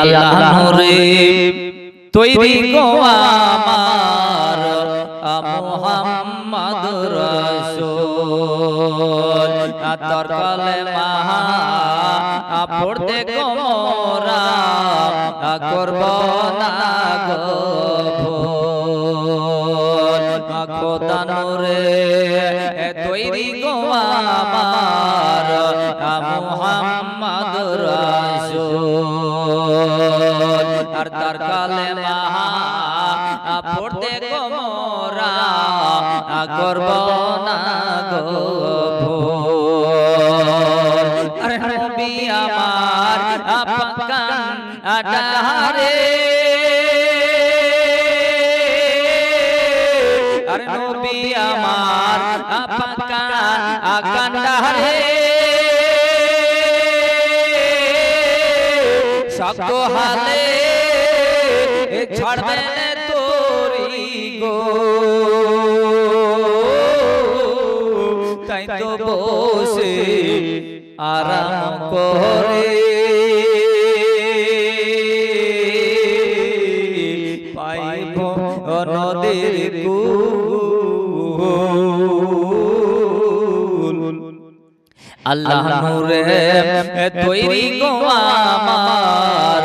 আল্লাহ তৈরি গো আমার মোহাম্মদ রাসূল। তোর কলেমা পড়তে গো মোরা করব না গো তৈরি গো আমার মোহাম্মদ পড়তে গো মোরা করব না গো ভুল আরে নবী আমার আপাকান আডারে আরে নবী আমার আপাকান আকান্ডারে শক্ত হালে ছাড়বে তোরি গো। তাই তো বসে আরাম করে। পাইব নদীর আল্লাহ নূরে তৈরি গো আমার।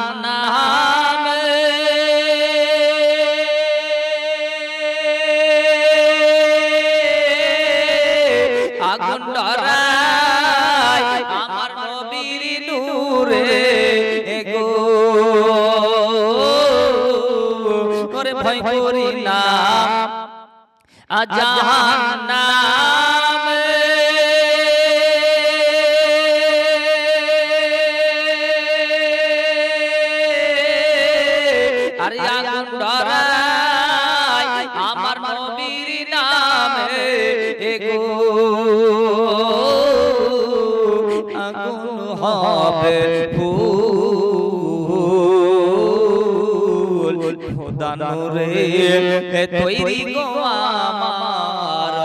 আগুন আমার নবীর নূরে। গো করে ভয় করি না। জাহান্নামে আরে আগুন ডরাই আমার নবীর নামে। এগো। ফুল। খোদা নূরে তৈরি গো আমার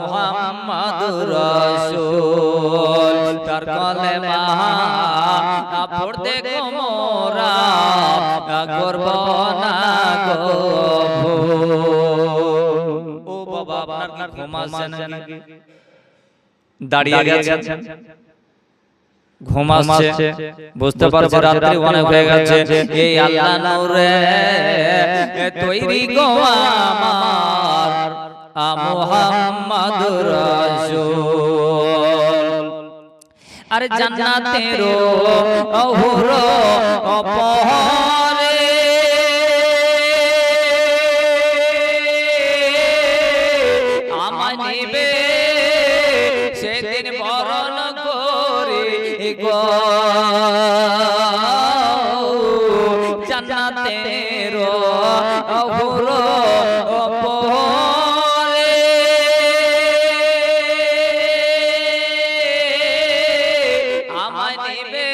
মুহাম্মদ রাসূল। তার কলেমা পড়তে গো মোরা করব না গো। বাবা, আপনার ঘুম আসছে নাকি? দাঁড়িয়ে গেছেন? ঘুম আসছে। বুঝতে পারছে রাত্রি অনেক হয়ে গেছে। এই আল্লাহ নূরে তৈরি গো আমার মুহাম্মদ রাসূল। আর জান্নাতের অহুর অপহরে নিবে গো। জান্নাতের অহুর অপহরে আমায় নিবে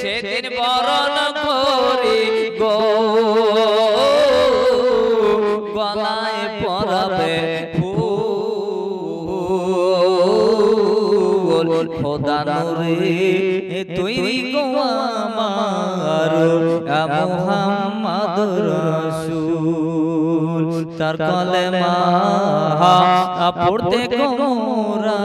সেদিন বরণ খোদা নূরে তৈরি গো আমার মুহাম্মদ রাসূল। তার কলেমা পড়তে গোরা